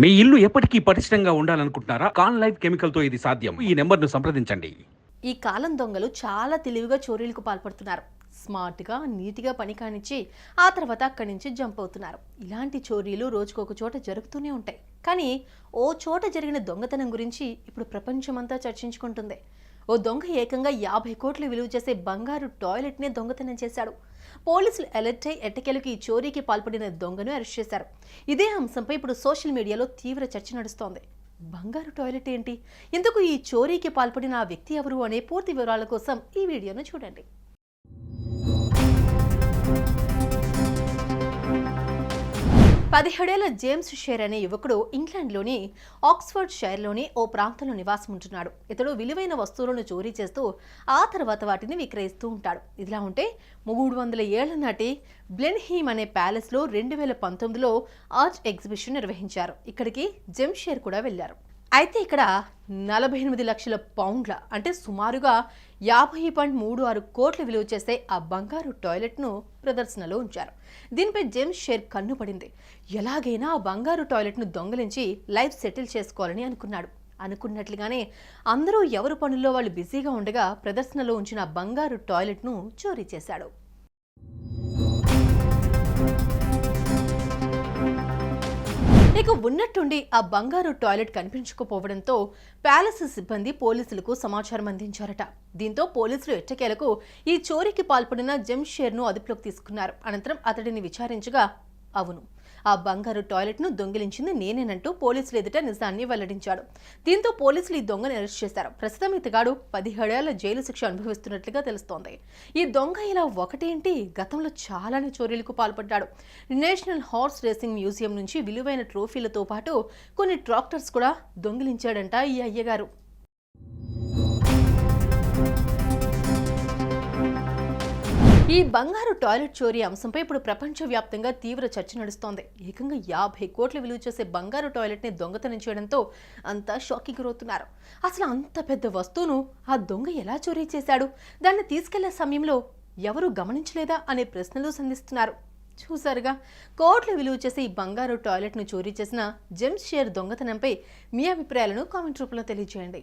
మీ ఇల్లు ఎప్పటికీ పటిష్టంగా ఉండాలనుకుంటున్నారా? కాన్ లైఫ్ కెమికల్తో ఇది సాధ్యం. ఈ నెంబర్ను సంప్రదించండి. ఈ కాలం దొంగలు చాలా తెలివిగా చోరీలకు పాల్పడుతున్నారు. స్మార్ట్గా నీట్గా పని కానిచ్చి ఆ తర్వాత అక్కడి నుంచి జంప్ అవుతున్నారు. ఇలాంటి చోరీలు రోజుకొక చోట జరుగుతూనే ఉంటాయి. కానీ ఓ చోట జరిగిన దొంగతనం గురించి ఇప్పుడు ప్రపంచమంతా చర్చించుకుంటుంది. ఓ దొంగ ఏకంగా యాభై కోట్లు విలువ చేసే బంగారు టాయిలెట్నే దొంగతనం చేశాడు. పోలీసులు అలర్ట్ అయి ఎట్టకేలకు ఈ చోరీకి పాల్పడిన దొంగను అరెస్ట్ చేశారు. ఇదే అంశంపై ఇప్పుడు సోషల్ మీడియాలో తీవ్ర చర్చ నడుస్తోంది. బంగారు టాయిలెట్ ఏంటి? ఎందుకు ఈ చోరీకి పాల్పడిన ఆ వ్యక్తి ఎవరు అనే పూర్తి వివరాల కోసం ఈ వీడియోను చూడండి. పదిహేడేళ్ళ జేమ్స్ షేర్ అనే యువకుడు ఇంగ్లాండ్లోని ఆక్స్ఫర్డ్ షైర్లోని ఓ ప్రాంతంలో నివాసం ఉంటున్నాడు ఇతడు విలువైన వస్తువులను చోరీ చేస్తూ ఆ తర్వాత వాటిని విక్రయిస్తూ ఉంటాడు. ఇదిలా ఉంటే మూడు వందల ఏళ్ళ నాటి బ్లెన్హీమ్ అనే ప్యాలెస్లో రెండు వేల పంతొమ్మిదిలో ఆర్ట్ ఎగ్జిబిషన్ నిర్వహించారు. ఇక్కడికి జెమ్ షేర్ కూడా వెళ్ళారు అయితే ఇక్కడ నలభై ఎనిమిది లక్షల పౌండ్ల అంటే సుమారుగా యాభై పాయింట్ మూడు ఆరు కోట్ల విలువ చేసే ఆ బంగారు టాయిలెట్ను ప్రదర్శనలో ఉంచారు. దీనిపై జేమ్స్ షేర్ కన్ను పడింది. ఎలాగైనా ఆ బంగారు టాయిలెట్ను దొంగలించి లైఫ్ సెటిల్ చేసుకోవాలని అనుకున్నాడు. అనుకున్నట్లుగానే అందరూ ఎవరు పనుల్లో వాళ్ళు బిజీగా ఉండగా ప్రదర్శనలో ఉంచిన ఆ బంగారు టాయిలెట్ను చోరీ చేశాడు. ఇక ఉన్నట్టుండి ఆ బంగారు టాయిలెట్ కనిపించకపోవడంతో ప్యాలెస్ సిబ్బంది పోలీసులకు సమాచారం అందించారట. దీంతో పోలీసులు ఎట్టకేలకు ఈ చోరీకి పాల్పడిన జంషేర్ను అదుపులోకి తీసుకున్నారు. అనంతరం అతడిని విచారించగా అవును ఆ బంగారు టాయిలెట్ను దొంగిలించింది నేనేనంటూ పోలీసులు ఎదుట నిజాన్ని వెల్లడించాడు. దీంతో పోలీసులు ఈ దొంగను అరెస్ట్ చేశారు. ప్రస్తుతం ఇతగాడు పదిహేడేళ్ళ జైలు శిక్ష అనుభవిస్తున్నట్లుగా తెలుస్తోంది. ఈ దొంగ ఇలా ఒకటేంటి? గతంలో చాలానే చోరీలకు పాల్పడ్డాడు. నేషనల్ హార్స్ రేసింగ్ మ్యూజియం నుంచి విలువైన ట్రోఫీలతో పాటు కొన్ని ట్రాక్టర్స్ కూడా దొంగిలించాడంట ఈ అయ్యగారు. ఈ బంగారు టాయిలెట్ చోరీ అంశంపై ఇప్పుడు ప్రపంచవ్యాప్తంగా తీవ్ర చర్చ నడుస్తోంది. ఏకంగా యాభై కోట్ల విలువ చేసే బంగారు టాయిలెట్ని దొంగతనం చేయడంతో అంతా షాక్కి గురవుతున్నారు. అసలు అంత పెద్ద వస్తువును ఆ దొంగ ఎలా చోరీ చేశాడు? దాన్ని తీసుకెళ్ళే సమయంలో ఎవరు గమనించలేదా అనే ప్రశ్నలు సంధిస్తున్నారు. చూసారుగా కోట్ల విలువ చేసే ఈ బంగారు టాయిలెట్ను చోరీ చేసిన జెమ్స్ షేర్ దొంగతనంపై మీ అభిప్రాయాలను కామెంట్ రూపంలో తెలియజేయండి.